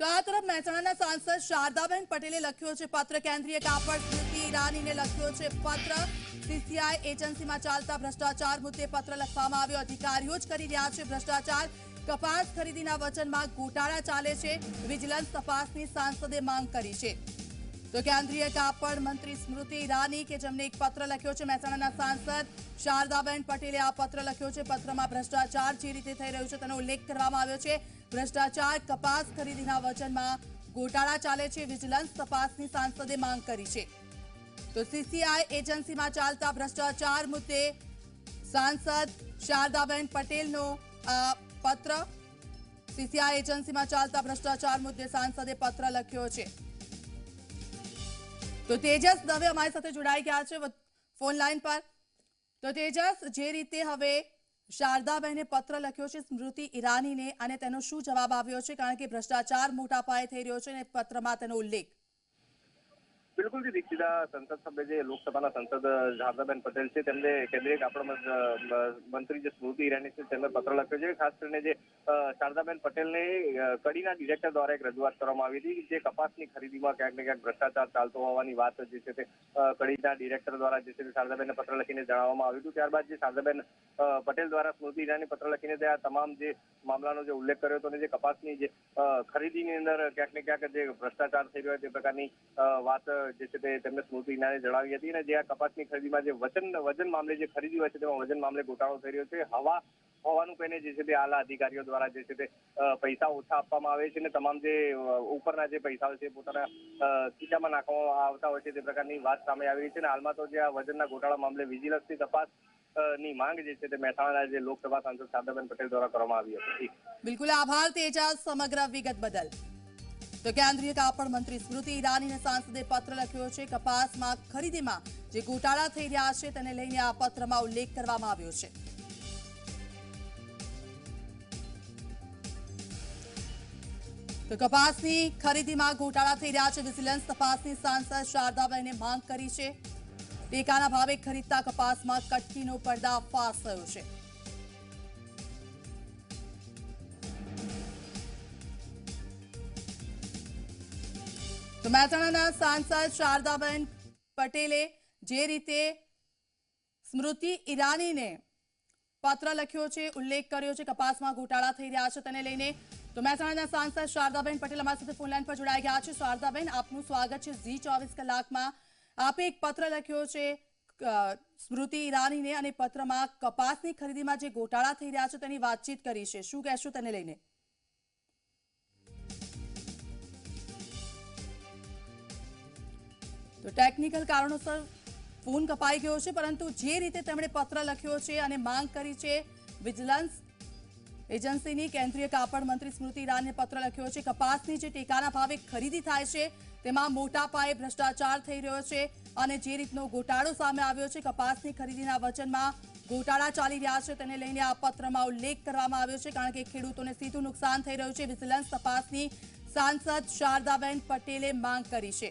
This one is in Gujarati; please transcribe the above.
તો આ તરફ મહેસાણાના સાંસદ શારદાબેન પટેલે લખ્યો છે પત્ર. કેન્દ્રીય કાપડ સ્મૃતિ ઈરાનીને લખ્યો છે પત્ર. સીસીઆઈ એજન્સીમાં ચાલતા ભ્રષ્ટાચાર મુદ્દે પત્ર લખવામાં આવ્યો. અધિકારીઓ જ કરી રહ્યા છે ભ્રષ્ટાચાર. કપાસ ખરીદીના વચનમાં ગોટાળા ચાલે છે. વિજિલન્સ તપાસની સાંસદે માંગ કરી છે. તો કેન્દ્રીય કાપડ મંત્રી સ્મૃતિ ઈરાની કે જેમને એક પત્ર લખ્યો છે મહેસાણાના સાંસદ શારદાબેન પટેલે આ પત્ર લખ્યો છે. પત્રમાં ભ્રષ્ટાચાર જે રીતે થઈ રહ્યું છે તેનો ઉલ્લેખ કરવામાં આવ્યો છે. ભ્રષ્ટાચાર કપાસ ખરીદીના વચનમાં ગોટાળા ચાલે છે. વિજિલન્સ તપાસની સાંસદે માંગ કરી છે. તો સીસીઆઈ એજન્સીમાં ચાલતા ભ્રષ્ટાચાર મુદ્દે સાંસદ શારદાબેન પટેલનો પત્ર. સીસીઆઈ એજન્સીમાં ચાલતા ભ્રષ્ટાચાર મુદ્દે સાંસદે પત્ર લખ્યો છે. તો તેજસ દવે અમારી સાથે જોડાઈ ગયા છે ફોન લાઈન પર. તો તેજસ, જે રીતે હવે શારદાબહેને પત્ર લખ્યો છે સ્મૃતિ ઈરાનીને, અને તેનો શું જવાબ આવ્યો છે? કારણ કે ભ્રષ્ટાચાર મોટા પાયે થઈ રહ્યો છે અને પત્રમાં તેનો ઉલ્લેખ બિલકુલથી દીક્ષિતા સંસદ સભ્ય જે લોકસભાના સંસદ શારદાબેન પટેલ છે, તેમને કેન્દ્રીય કાપડ મંત્રી જે સ્મૃતિ ઈરાની છે, તેમને પત્ર લખ્યો છે. ખાસ કરીને જે શારદાબેન પટેલને કડીના ડિરેક્ટર દ્વારા એક રજૂઆત કરવામાં આવી હતી જે કપાસની ખરીદીમાં ક્યાંક ને ક્યાંક ભ્રષ્ટાચાર ચાલતો હોવાની વાત જે છે તે કડીના ડિરેક્ટર દ્વારા જે છે તે શારદાબેનને પત્ર લખીને જણાવવામાં આવ્યું હતું. ત્યારબાદ જે શારદાબેન પટેલ દ્વારા સ્મૃતિ ઈરાની પત્ર લખીને તે આ તમામ જે મામલાનો જે ઉલ્લેખ કર્યો હતો અને જે કપાસની જે ખરીદીની અંદર ક્યાંક ને ક્યાંક જે ભ્રષ્ટાચાર થઈ રહ્યો તે પ્રકારની વાત જે છે તે તેમને સ્મૃતિ ઈરાનીએ જણાવી હતી અને જે આ કપાસની ખરીદીમાં જે વજન વજન મામલે જે ખરીદી હોય છે તેમાં વજન મામલે ગોટાળો થઈ રહ્યો છે. હવા, હોવાનું કહીને જે છે તે આલા અધિકારીઓ દ્વારા જે છે તે પૈસા ઓછા આપવામાં આવે છે અને તમામ જે ઉપરના જે પૈસા છે પોતાના ખીચામાં નાખવામાં આવતા હોય છે તે પ્રકારની વાત સામે આવી રહી છે અને હાલમાં તો જે આ વજનના ગોટાળા મામલે વિજિલન્સની તપાસની માંગ જે છે તે મહેસાણા જે લોકસભા સાંસદ શારદાબેન પટેલ દ્વારા કરવામાં આવી હતી. બિલકુલ આભાર તેજસ સમગ્ર વિગત બદલ. તો કેન્દ્રીય કાપડ મંત્રી સ્મૃતિ ઈરાનીને સાંસદે પત્ર લખ્યો છે કપાસમાં ખરીદીમાં જે ગોટાળા થઈ રહ્યા છે તેને લઈને આ પત્રમાં ઉલ્લેખ કરવામાં આવ્યો છે. તો કપાસની ખરીદીમાં ગોટાળા થઈ રહ્યા છે. વિજિલન્સ તપાસની સાંસદ શારદાબેને માંગ કરી છે. ટેકાના ભાવે ખરીદતા કપાસમાં કટકીનો પર્દાફાશ થયો છે. તો મહેસાણાના સાંસદ શારદાબેન પટેલે જે રીતે સ્મૃતિ ઈરાનીને પત્ર લખ્યો છે, ઉલ્લેખ કર્યો છે, કપાસમાં ગોટાળા થઈ રહ્યા છે તેને લઈને, તો મહેસાણાના સાંસદ શારદાબેન પટેલ અમારી સાથે ફોનલાઈન પર જોડાઈ ગયા છે. શારદાબેન, આપનું સ્વાગત છે. ઝી ચોવીસ કલાકમાં આપે એક પત્ર લખ્યો છે સ્મૃતિ ઈરાનીને અને પત્રમાં કપાસની ખરીદીમાં જે ગોટાળા થઈ રહ્યા છે તેની વાતચીત કરી છે. શું કહેશો તેને લઈને? તો ટેકનિકલ કારણોસર ફોન કપાઈ ગયો છે, પરંતુ જે રીતે તેમણે પત્ર લખ્યો છે અને માંગ કરી છે, વિજિલન્સ એજન્સીની કેન્દ્રીય કાપડ મંત્રી સ્મૃતિ ઈરાનીએ પત્ર લખ્યો છે, કપાસની જે ટેકાના ભાવે ખરીદી થાય છે, તેમાં મોટા પાયે ભ્રષ્ટાચાર થઈ રહ્યો છે અને જે રીતનો ગોટાળો સામે આવ્યો છે, કપાસની ખરીદીના વચનમાં ગોટાળા ચાલી રહ્યા છે, તેને લઈને આ પત્રમાં ઉલ્લેખ કરવામાં આવ્યો છે, કારણ કે ખેડૂતોને સીધું નુકસાન થઈ રહ્યું છે, વિજિલન્સ તપાસની સાંસદ શારદાબેન પટેલે માંગ કરી છે.